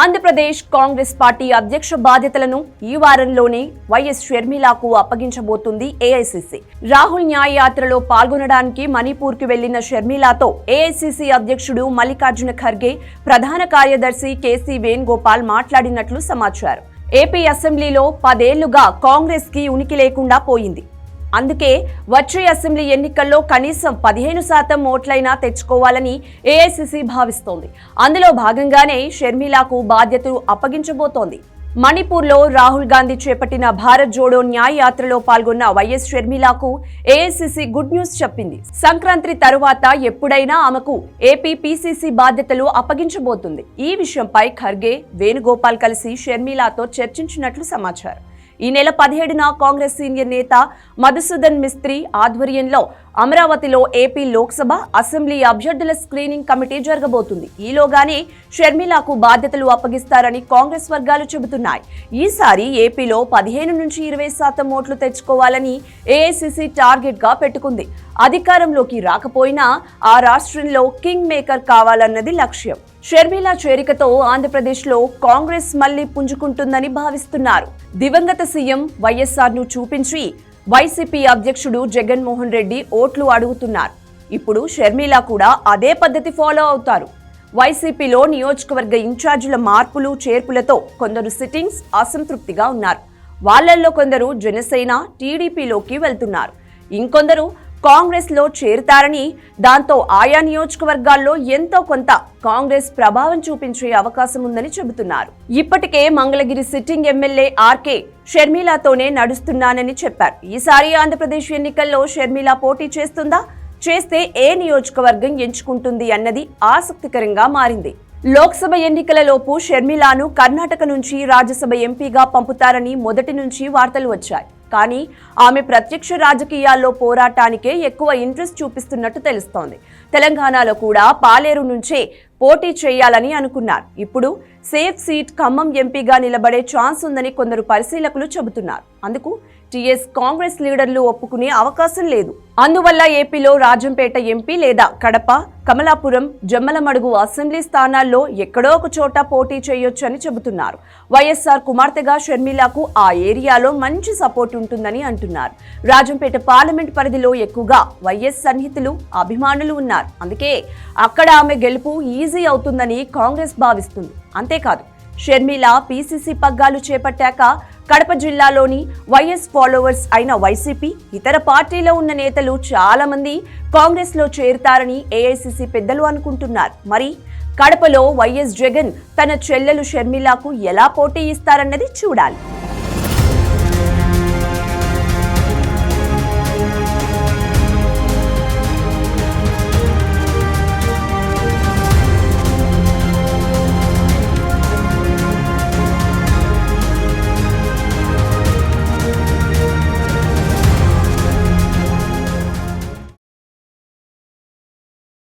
Andhra Pradesh Congress party అధ్యక్ష బాధ్యతలను ఈ వారంలోనే వైఎస్ షర్మిలాకు అప్పగించబోతుంది ఏఐసిసి. రాహుల్ న్యాయ యాత్రలో పాల్గొనడానికి మణిపూర్కి వెళ్ళిన షర్మిలాతో ఏఐసిసి అధ్యక్షుడు మల్లికార్జున ఖర్గే ప్రధాన కార్యదర్శి కేసీ వేణుగోపాల్ మాట్లాడినట్లు సమాచారం. ఏపీ అసెంబ్లీలో పదేళ్ళుగా కాంగ్రెస్కి ఉనికి లేకుండా పోయింది. అందుకే వచ్చే అసెంబ్లీ ఎన్నికల్లో కనీసం పదిహేను శాతం ఓట్లైనా తెచ్చుకోవాలని ఏఐసిసి భావిస్తోంది. అందులో భాగంగానే షర్మిలాకు బాధ్యతలు అప్పగించబోతోంది. మణిపూర్లో రాహుల్ గాంధీ చేపట్టిన భారత్ జోడో న్యాయ యాత్రలో పాల్గొన్న వైఎస్ షర్మిలాకు ఏఐసిసి గుడ్ న్యూస్ చెప్పింది. సంక్రాంతి తరువాత ఎప్పుడైనా ఆమెకు ఏపీ పీసీసీ బాధ్యతలు అప్పగించబోతుంది. ఈ విషయంపై ఖర్గే వేణుగోపాల్ కలిసి షర్మిలాతో చర్చించినట్లు సమాచారం. ఈ నెల పదిహేడున కాంగ్రెస్ సీనియర్ నేత మధుసూదన్ మిస్త్రి ఆధ్వర్యంలో అమరావతిలో ఏపీ లోక్సభ అసెంబ్లీ అభ్యర్థుల స్క్రీనింగ్ కమిటీ జరగబోతుంది. ఈలోగానే షర్మిలాకు బాధ్యతలు అప్పగిస్తారని కాంగ్రెస్ వర్గాలు చెబుతున్నాయి. ఈసారి ఏపీలో పదిహేను నుంచి ఇరవై శాతం ఓట్లు తెచ్చుకోవాలని ఏఐసిసి టార్గెట్గా పెట్టుకుంది. అధికారంలోకి రాకపోయినా ఆ రాష్ట్రంలో కింగ్ మేకర్ కావాలన్నది లక్ష్యం. షర్మిల చేరికతో ఆంధ్రప్రదేశ్లో కాంగ్రెస్ మళ్ళీ పుంజుకుంటుందని భావిస్తున్నారు. దివంగత సీఎం వైఎస్ఆర్ను చూపించి వైసీపీ అధ్యక్షుడు జగన్మోహన్ రెడ్డి ఓట్లు అడుగుతున్నారు. ఇప్పుడు షర్మిల కూడా అదే పద్ధతి ఫాలో అవుతారు. వైసీపీలో నియోజకవర్గ ఇన్ఛార్జీల మార్పులు చేర్పులతో కొందరు సిట్టింగ్స్ అసంతృప్తిగా ఉన్నారు. వాళ్ళల్లో కొందరు జనసేన టీడీపీలోకి వెళ్తున్నారు. ఇంకొందరు కాంగ్రెస్లో చేరుతారని దాంతో ఆయా నియోజకవర్గాల్లో ఎంతో కొంత కాంగ్రెస్ ప్రభావం చూపించే అవకాశం ఉందని చెబుతున్నారు. ఇప్పటికే మంగళగిరి సిట్టింగ్ ఎమ్మెల్యే ఆర్కే షర్మిలాతోనే నడుస్తున్నానని చెప్పారు. ఈసారి ఆంధ్రప్రదేశ్ ఎన్నికల్లో షర్మిల పోటీ చేస్తుందా? చేస్తే ఏ నియోజకవర్గం ఎంచుకుంటుంది అన్నది ఆసక్తికరంగా మారింది. లోక్సభ ఎన్నికలలోపు షర్మిలాను కర్ణాటక నుంచి రాజ్యసభ ఎంపీగా పంపుతారని మొదటి నుంచి వార్తలు వచ్చాయి. కానీ ఆమె ప్రత్యక్ష రాజకీయాల్లో పోరాటానికే ఎక్కువ ఇంట్రెస్ట్ చూపిస్తున్నట్టు తెలుస్తోంది. తెలంగాణలో కూడా పాలేరు నుంచే పోటీ చేయాలని అనుకున్నారు. ఇప్పుడు సేఫ్ సీట్ ఖమ్మం ఎంపీగా నిలబడే ఛాన్స్ ఉందని కొందరు పరిశీలకులు చెబుతున్నారు. అందుకు టీఎస్ కాంగ్రెస్ లీడర్లు ఒప్పుకునే అవకాశం లేదు. అందువల్ల ఏపీలో రాజంపేట ఎంపీ లేదా కడప కమలాపురం జమ్మలమడుగు అసెంబ్లీ స్థానాల్లో ఎక్కడో ఒక చోట పోటీ చేయొచ్చని చెబుతున్నారు. వైఎస్ఆర్ కుమార్తెగా షర్మిలకు ఆ ఏరియాలో మంచి సపోర్ట్ ఉంటుందని అంటున్నారు. రాజంపేట పార్లమెంట్ పరిధిలో ఎక్కువగా వైఎస్ సన్నిహితులు అభిమానులు ఉన్నారు. అందుకే అక్కడ ఆమె గెలుపు ఈజీ అవుతుందని కాంగ్రెస్ భావిస్తుంది. అంతేకాదు షర్మిల పీసీసీ పగ్గాలు చేపట్టాక కడప జిల్లాలోని వైఎస్ ఫాలోవర్స్ అయిన వైసీపీ ఇతర పార్టీలో ఉన్న నేతలు చాలా మంది కాంగ్రెస్లో చేరుతారని ఏఐసిసి పెద్దలు అనుకుంటున్నారు. మరి కడపలో వైఎస్ జగన్ తన చెల్లెలు షర్మిలకు ఎలా పోటీ ఇస్తారన్నది చూడాలి.